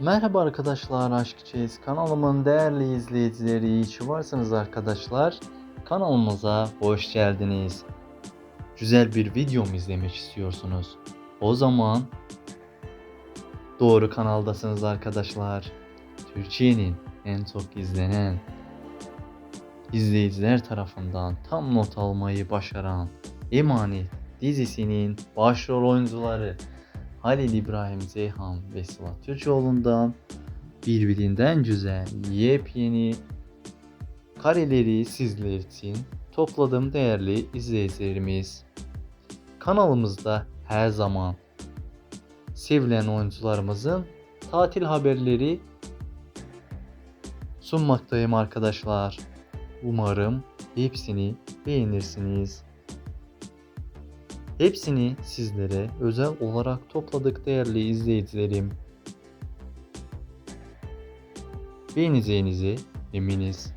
Merhaba arkadaşlar Aşk Çeyiz kanalımın değerli izleyicileri iyi varsınız arkadaşlar. Kanalımıza hoş geldiniz. Güzel bir video mu izlemek istiyorsunuz? O zaman doğru kanaldasınız arkadaşlar. Türkiye'nin en çok izlenen izleyiciler tarafından tam not almayı başaran Emanet dizisinin başrol oyuncuları Halil İbrahim Ceyhan ve Sıla Türkoğlu'ndan birbirinden güzel yepyeni kareleri sizler için topladım değerli izleyicilerimiz. Kanalımızda her zaman sevilen oyuncularımızın tatil haberleri sunmaktayım arkadaşlar. Umarım hepsini beğenirsiniz. Hepsini sizlere özel olarak topladık değerli izleyicilerim. Beğeneceğinize eminiz.